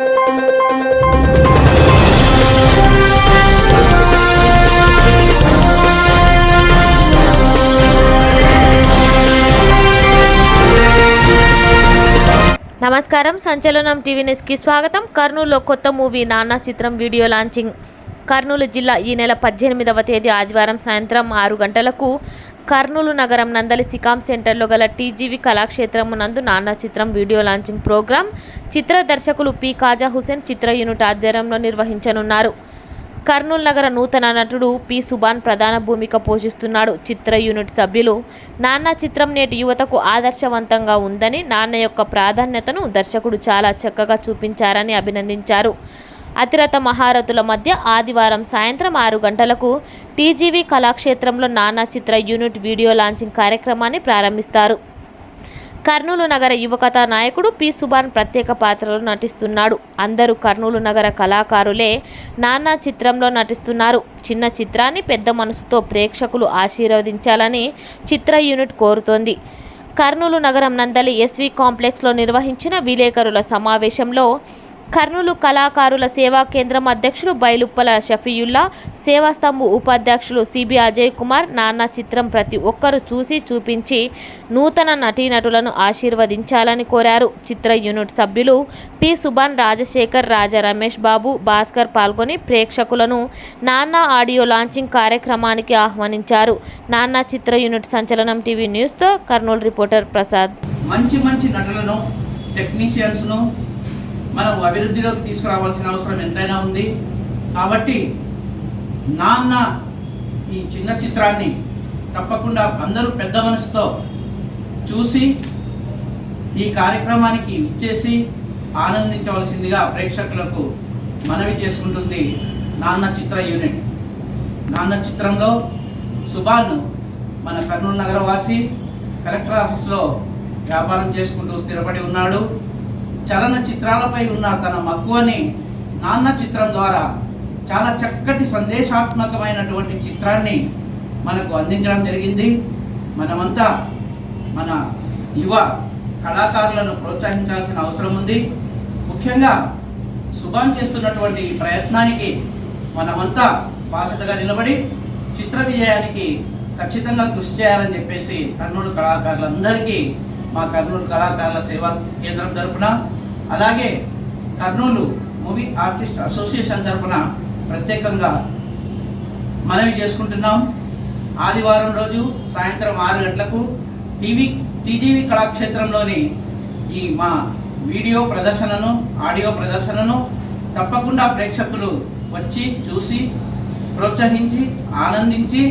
నమస్కారం సంచలనం టీవీ న్యూస్కి స్వాగతం. కర్నూలులో కొత్త మూవీ నాన్న చిత్రం వీడియో లాంచింగ్. కర్నూలు జిల్లా ఈ నెల పద్దెనిమిదవ తేదీ ఆదివారం సాయంత్రం ఆరు గంటలకు కర్నూలు నగరం నందలి సికాం సెంటర్లో గల టీజీవి కళాక్షేత్రం నందు నానా చిత్రం వీడియో లాంచింగ్ ప్రోగ్రాం చిత్ర దర్శకులు పి. కాజా హుసేన్ చిత్ర యూనిట్ ఆధ్వర్యంలో నిర్వహించనున్నారు. కర్నూలు నగర నూతన నటుడు పి. సుబాన్ ప్రధాన భూమిక పోషిస్తున్నాడు. చిత్ర యూనిట్ సభ్యులు నాన్న చిత్రం నేటి యువతకు ఆదర్శవంతంగా ఉందని నాన్న యొక్క ప్రాధాన్యతను దర్శకుడు చాలా చక్కగా చూపించారని అభినందించారు. అతిరథ మహారథుల మధ్య ఆదివారం సాయంత్రం ఆరు గంటలకు టీజీవీ కళాక్షేత్రంలో నానా చిత్ర యూనిట్ వీడియో లాంచింగ్ కార్యక్రమాన్ని ప్రారంభిస్తారు. కర్నూలు నగర యువకథ నాయకుడు పి. సుభాన్ ప్రత్యేక పాత్రలో నటిస్తున్నాడు. అందరూ కర్నూలు నగర కళాకారులే నానా చిత్రంలో నటిస్తున్నారు. చిన్న చిత్రాన్ని పెద్ద మనసుతో ప్రేక్షకులు ఆశీర్వదించాలని చిత్ర యూనిట్ కోరుతోంది. కర్నూలు నగరం నందలి ఎస్వి కాంప్లెక్స్లో నిర్వహించిన విలేకరుల సమావేశంలో కర్నూలు కళాకారుల సేవా కేంద్రం అధ్యక్షులు బైలుప్పల షఫీయుల్లా సేవాస్తంభు ఉపాధ్యక్షులు సిబి అజయ్ కుమార్ నాన్న చిత్రం ప్రతి ఒక్కరూ చూసి చూపించి నూతన నటీనటులను ఆశీర్వదించాలని కోరారు. చిత్ర యూనిట్ సభ్యులు పి సుభాన్ రాజశేఖర్ రాజా రమేష్ బాబు భాస్కర్ పాల్గొని ప్రేక్షకులను నాన్న ఆడియో లాంచింగ్ కార్యక్రమానికి ఆహ్వానించారు. నాన్న చిత్ర యూనిట్ సంచలనం టీవీ న్యూస్తో కర్నూలు రిపోర్టర్ ప్రసాద్. మంచి మంచి నటులను టెక్నీషియన్స్ను మనం అభివృద్ధిలోకి తీసుకురావాల్సిన అవసరం ఎంతైనా ఉంది. కాబట్టి నాన్న ఈ చిన్న చిత్రాన్ని తప్పకుండా అందరూ పెద్ద మనసుతో చూసి ఈ కార్యక్రమానికి ఇచ్చేసి ఆనందించవలసిందిగా ప్రేక్షకులకు మనవి చేసుకుంటుంది నాన్న చిత్ర యూనిట్. నాన్న చిత్రంలో సుభాన్ మన కర్నూలు నగరవాసి కలెక్టర్ ఆఫీస్లో వ్యాపారం చేసుకుంటూ స్థిరపడి ఉన్నాడు. చలన చిత్రాలపై ఉన్న తన మక్కువని నాన్న చిత్రం ద్వారా చాలా చక్కటి సందేశాత్మకమైనటువంటి చిత్రాన్ని మనకు అందించడం జరిగింది. మనమంతా మన యువ కళాకారులను ప్రోత్సహించాల్సిన అవసరం ఉంది. ముఖ్యంగా సుభాన్ చేస్తున్నటువంటి ఈ ప్రయత్నానికి మనమంతా బాసటగా నిలబడి చిత్ర విజయానికి ఖచ్చితంగా కృషి చేయాలని చెప్పేసి కర్నూలు కళాకారులందరికీ మా కర్నూలు కళాకారుల సేవా కేంద్రం తరపున అలాగే కర్నూలు మూవీ ఆర్టిస్ట్ అసోసియేషన్ తరపున ప్రత్యేకంగా మనవి చేసుకుంటున్నాం. ఆదివారం రోజు సాయంత్రం ఆరు గంటలకు టీవీ టీజీవీ కళాక్షేత్రంలోని ఈ మా వీడియో ప్రదర్శనను ఆడియో ప్రదర్శనను తప్పకుండా ప్రేక్షకులు వచ్చి చూసి ప్రోత్సహించి ఆనందించి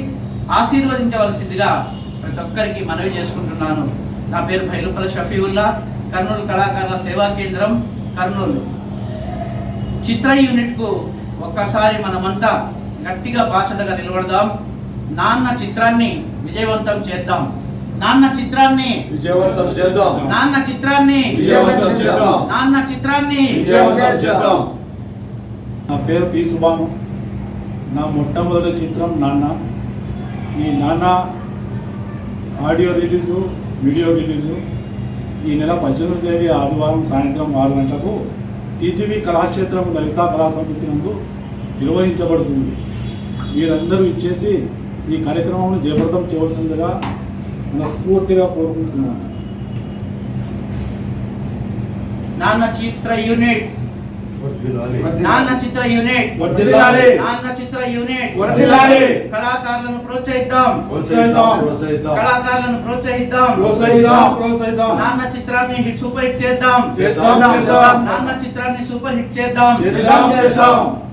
ఆశీర్వదించవలసిందిగా ప్రతి ఒక్కరికి మనవి చేసుకుంటున్నాను. నా పేరు భైలుపల షఫీవుల్లా కర్నూలు కళాకారుల సేవా కేంద్రం కర్నూలు. చిత్ర యూనిట్కు ఒక్కసారి మనమంతా గట్టిగా బాసటగా నిలబడదాం. నాన్న చిత్రాన్ని విజయవంతం చేద్దాం. నాన్న చిత్రాన్ని విజయవంతం చేద్దాం. నాన్న చిత్రాన్ని విజయవంతం చేద్దాం. నాన్న చిత్రాన్ని విజయవంతం చేద్దాం. నా పేరు పి సుబాను నా మొట్టమొదటి చిత్రం నాన్న. ఈ నాన్న ఆడియో రిలీజు వీడియో రిలీజు ఈ నెల పద్దెనిమిది తేదీ ఆదివారం సాయంత్రం ఆరు గంటలకు టీజీవీ కళాక్షేత్రం లలితా కళా సమితి నందు నిర్వహించబడుతుంది. మీరందరూ ఇచ్చేసి ఈ కార్యక్రమాన్ని జయప్రదం చేయవలసిందిగా మనస్ఫూర్తిగా కోరుకుంటున్నాను. నాన్న చిత్ర యూనిట్. నాన్న చిత్ర యూనిట్. వర్ధిల్లాలి. నాన్న చిత్ర యూనిట్. వర్ధిల్లాలి. కళాకారులను ప్రోత్సహిద్దాం. ప్రోత్సహిద్దాం. ప్రోత్సహిద్దాం. కళాకారులను ప్రోత్సహిద్దాం. ప్రోత్సహిద్దాం. ప్రోత్సహిద్దాం. నాన్న చిత్రాన్ని హిట్ సూపర్ హిట్ చేద్దాం. చేద్దాం చేద్దాం. నాన్న చిత్రాన్ని సూపర్ హిట్ చేద్దాం. చేద్దాం చేద్దాం.